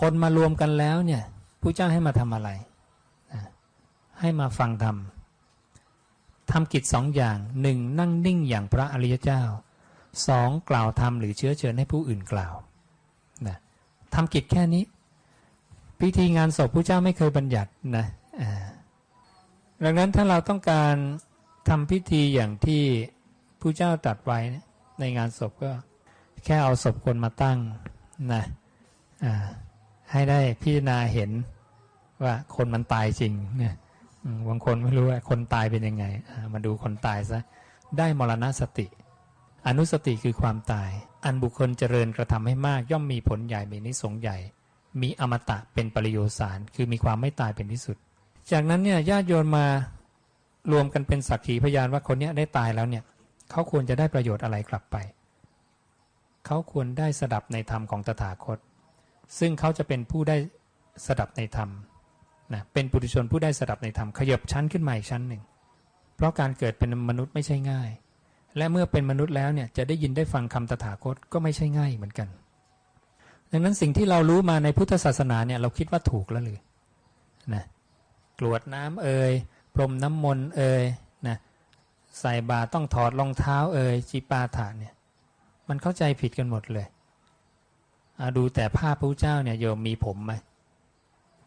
คนมารวมกันแล้วเนี่ยผู้เจ้าให้มาทำอะไร ให้มาฟังธรรมทำกิจสองอย่างหนึ่งนั่งนิ่งอย่างพระอริยเจ้าสองกล่าวธรรมหรือเชื้อเชิญให้ผู้อื่นกล่าวนะทำกิจแค่นี้ พิธีงานศพผู้เจ้าไม่เคยบัญญัตินะดังนั้นถ้าเราต้องการทำพิธีอย่างที่ผู้เจ้าตรัดไว้ในงานศพก็แค่เอาศพคนมาตั้งนะอ่า ให้ได้พิจารณาเห็นว่าคนมันตายจริงเนี่ยบางคนไม่รู้ว่าคนตายเป็นยังไง มาดูคนตายซะ ได้มรณสติ อนุสติคือความตาย อันบุคคลเจริญกระทำให้มากย่อมมีผลใหญ่มีนิสงใหญ่ มีอมตะเป็นปริโยสาร คือมีความไม่ตายเป็นที่สุด จากนั้นเนี่ยญาติโยมมารวมกันเป็นสักขีพยานว่าคนเนี้ยได้ตายแล้วเนี่ยเขาควรจะได้ประโยชน์อะไรกลับไป เขาควรได้สดับในธรรมของตถาคต ซึ่งเขาจะเป็นผู้ได้สดับในธรรมนะเป็นปุถุชนผู้ได้สดับในธรรมขยับชั้นขึ้นมาอีกชั้นหนึ่ง เพราะการเกิดเป็นมนุษย์ไม่ใช่ง่าย และเมื่อเป็นมนุษย์แล้วเนี่ยจะได้ยินได้ฟังคำตถาคตก็ไม่ใช่ง่ายเหมือนกัน ดังนั้นสิ่งที่เรารู้มาในพุทธศาสนาเนี่ยเราคิดว่าถูกแล้วหรือนะกรวดน้ำเอ่ยพรมน้ำมนต์เอ่ยนะใส่บาต้องถอดรองเท้าเอ่ยจีปาถะเนี่ยมันเข้าใจผิดกันหมดเลย ดูแต่ภาพพระเจ้าเนี่ยโยมมีผมไหม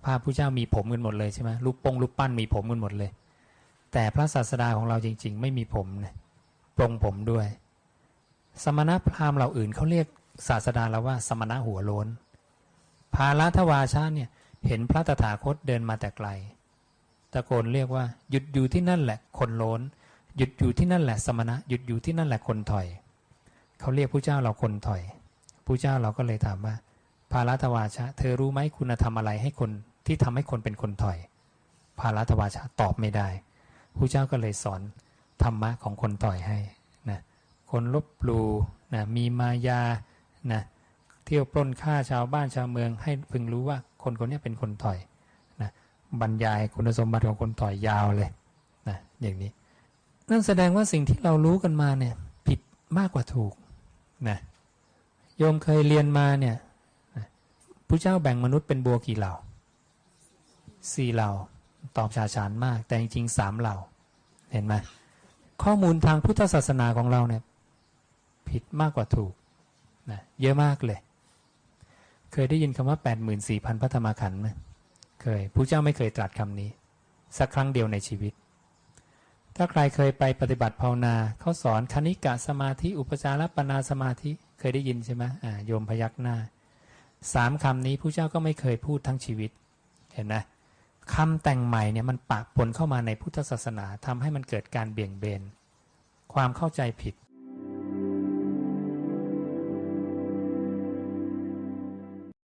ภาพพระเจ้ามีผมกันหมดเลยใช่ไหมรูปปงรูปปั้นมีผมกันหมดเลย แต่พระศาสดาของเราจริง ๆ ไม่มีผมนะปรงผมด้วย สมณพราหมณ์เหล่าอื่นเขาเรียกศาสดาเราว่า สมณะหัวโล้นภาลัทวาชาเนี่ยเห็นพระตถาคตเดินมาแต่ไกล ตะโกนเรียกว่าหยุดอยู่ที่นั่นแหละคนโล้น หยุดอยู่ที่นั่นแหละสมณะหยุดอยู่ที่นั่นแหละคนถอย เขาเรียกผู้เจ้าเราคนถอย ผู้เจ้าเราก็เลยถามว่า ภาลัทวาชะ เธอรู้ไหมคุณธรรมอะไรให้คนที่ทำให้คนเป็นคนถอย ภาลัทวาชะตอบไม่ได้ผู้เจ้าก็เลยสอนธรรมะของคนถอยให้นะคนลบหลูนะมีมายานะเที่ยวปล้นฆ่าชาวบ้านชาวเมืองให้พึงรู้ว่าคนคนนี้เป็นคนถอยนะบรรยายคุณสมบัติของคนถอยยาวเลยนะอย่างนี้ นั่นแสดงว่าสิ่งที่เรารู้กันมาเนี่ยผิดมากกว่าถูกนะ โยมเคยเรียนมาเนี่ยนะเจ้าแบ่งมนุษย์เป็นบัวกี่เหล่าสี่เหล่าตอบชาชานมาก แต่จริงๆสามเหล่า เห็นไหมข้อมูลทางพุทธศาสนาของเราเนี่ย ผิดมากกว่าถูกนะเยอะมากเลย เคยได้ยินคำว่า 84,000พระธรรมขันธ์ไหมเคยผู้เจ้าไม่เคยตรัสคำนี้ สักครั้งเดียวในชีวิต ถ้าใครเคยไปปฏิบัติภาวนาเขาสอนคณิกะสมาธิ อุปจารปนาสมาธิ เคยได้ยินใช่ไหมอ่าโยมพยักหน้าสามคำนี้ผู้เจ้าก็ไม่เคยพูดทั้งชีวิต เห็นไหมคำแต่งใหม่เนี่ยมันปะปนเข้ามาในพุทธศาสนาทำให้มันเกิดการเบี่ยงเบน ความเข้าใจผิด